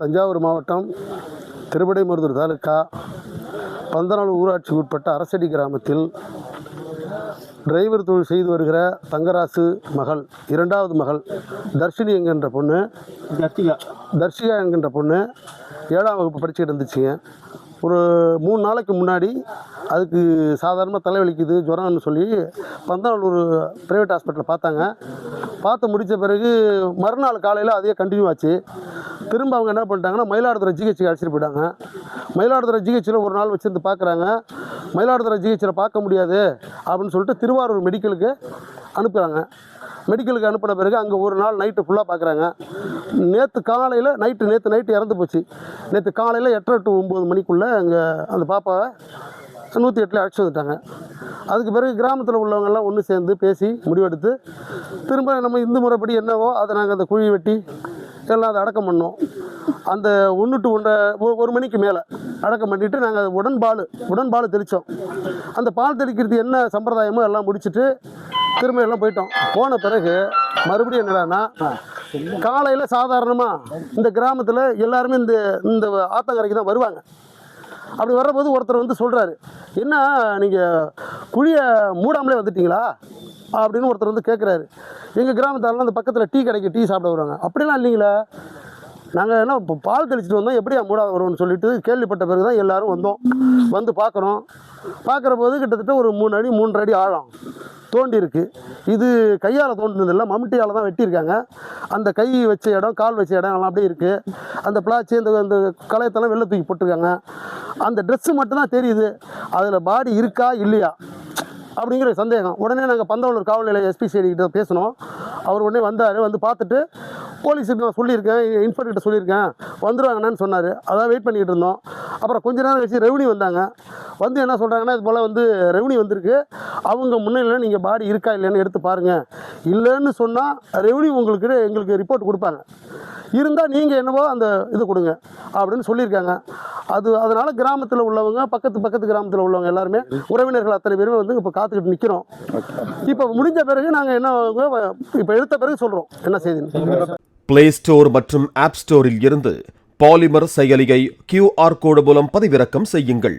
தஞ்சாவூர் மாவட்டம் திருவிடைமருதூர் தாலுக்கா பந்தநாள் ஊராட்சிக்கு உட்பட்ட அரசடி கிராமத்தில் டிரைவர் தொழில் செய்து வருகிற தங்கராசு மகள் இரண்டாவது மகள் தர்ஷினி என்கின்ற பொண்ணு தர்ஷிகா. தர்ஷிகா என்கின்ற பொண்ணு ஏழாம் வகுப்பு படிச்சுட்டு இருந்துச்சுங்க ஒரு மூணு நாளைக்கு முன்னாடி அதுக்கு சாதாரணமாக தலைவலிக்குது ஜுரம்னு சொல்லி பந்தநல்லூர் ப்ரைவேட் ஹாஸ்பிட்டலில் பார்த்தாங்க. பார்த்து முடித்த பிறகு மறுநாள் காலையில் அதே கண்டினியூ ஆச்சு. திரும்ப அவங்க என்ன பண்ணிட்டாங்கன்னா மயிலாடுதுறை ஜிஹெச்சுக்கு அழைச்சிட்டு போயிட்டாங்க. மயிலாடுதுறை ஜிஹெச்சில் ஒரு நாள் வச்சுருந்து பார்க்குறாங்க மயிலாடுதுறை ஜிஹெச்சில் பார்க்க முடியாது அப்படின்னு சொல்லிட்டு திருவாரூர் மெடிக்கலுக்கு அனுப்புகிறாங்க மெடிக்கலுக்கு அனுப்பின பிறகு அங்கே ஒரு நாள் நைட்டு ஃபுல்லாக பார்க்குறாங்க நேற்று காலையில் நைட்டு நேற்று நைட்டு இறந்து போச்சு. நேற்று காலையில் எட்டரை டு ஒம்பது மணிக்குள்ளே அங்கே அந்த பாப்பாவை நூற்றி எட்டில் அழைச்சி வந்துட்டாங்க. அதுக்கு பிறகு கிராமத்தில் உள்ளவங்கெல்லாம் ஒன்று சேர்ந்து பேசி முடிவெடுத்து திரும்ப நம்ம இந்து முறைப்படி என்னவோ அதை நாங்கள் அந்த குழி வெட்டி எல்லாம் அதை அடக்கம் பண்ணோம். அந்த ஒன்று டு ஒன்றரை ஒரு மணிக்கு மேலே அடக்கம் பண்ணிவிட்டு நாங்கள் உடன்பால் உடன்பால் தெளித்தோம் அந்த பால் தெளிக்கிறது என்ன சம்பிரதாயமோ எல்லாம் முடிச்சுட்டு திரும்ப எல்லாம் போயிட்டோம். போன பிறகு மறுபடியும் என்னடான்னா காலையில் சாதாரணமாக இந்த கிராமத்தில் எல்லாருமே இந்த இந்த ஆத்தங்கரைக்கு தான் வருவாங்க. அப்படி வர்றபோது ஒருத்தர் வந்து சொல்கிறாரு என்ன நீங்கள் குழியை மூடாமலே வந்துட்டீங்களா? அப்படின்னு ஒருத்தர் வந்து கேட்குறாரு எங்கள் கிராமத்தாரெலாம் அந்த பக்கத்தில் டீ கடைக்கு டீ சாப்பிட வருவாங்க. அப்படிலாம் இல்லைங்களா. நாங்கள் என்ன இப்போ பால் தெளிச்சுட்டு வந்தோம் எப்படியா மூடாத வருவோம்னு சொல்லிட்டு கேள்விப்பட்ட பிறகு தான் எல்லோரும் வந்தோம். வந்து பார்க்குறோம். பார்க்குற போது கிட்டத்தட்ட ஒரு மூணு அடி மூன்றரை அடி ஆழம். தோண்டி இருக்கு இது கையால் தோண்டினதில்ல மம்முட்டியால் தான் வெட்டியிருக்காங்க. அந்த கை வச்ச இடம் கால் வச்ச இடம் எல்லாம் அப்படியே இருக்குது அந்த பிளாச்சி இந்த இந்த களையத்தெல்லாம் வெளில தூக்கி போட்டிருக்காங்க. அந்த ட்ரெஸ்ஸு மட்டும்தான் தெரியுது. அதில் பாடி இருக்கா இல்லையா? அப்படிங்கிற சந்தேகம். உடனே நாங்கள் பந்தவளூர் காவல் நிலைய எஸ்பி சேடி கிட்ட பேசினோம். அவர் உடனே வந்தார் வந்து பார்த்துட்டு போலீஸுக்கு நான் சொல்லியிருக்கேன் இன்ஸ்பெக்டர்கிட்ட சொல்லியிருக்கேன். வந்துடுவாங்கன்னு சொன்னார். அதான் வெயிட் பண்ணிக்கிட்டு இருந்தோம். அப்புறம் கொஞ்ச நேரம் கழிச்சு ரெவன்யூ வந்தாங்க. வந்து என்ன சொல்கிறாங்கன்னா இது போல் வந்து ரெவன்யூ வந்திருக்கு. அவங்க முன்னிலையில் நீங்கள் பாடி இருக்கா இல்லைன்னு எடுத்து பாருங்கள் இல்லைன்னு சொன்னால் ரெவன்யூ உங்களுக்கு எங்களுக்கு ரிப்போர்ட் கொடுப்பாங்க. இருந்தால் நீங்கள் என்னவோ அந்த இது கொடுங்க அப்படின்னு சொல்லியிருக்காங்க. அது அதனால் கிராமத்தில் உள்ளவங்க பக்கத்து பக்கத்து கிராமத்தில் உள்ளவங்க எல்லாருமே உறவினர்கள் அத்தனை பேருமே வந்து இப்போ காத்துக்கிட்டு நிற்கிறோம் இப்போ முடிஞ்ச பிறகு நாங்கள் என்ன இப்போ எடுத்த பிறகு சொல்கிறோம் என்ன செய்தின்னு பிளே ஸ்டோர் மற்றும் ஆப் ஸ்டோரில் இருந்து பாலிமர் செயலியை கியூஆர் கோடு மூலம் பதிவிறக்கம் செய்யுங்கள்.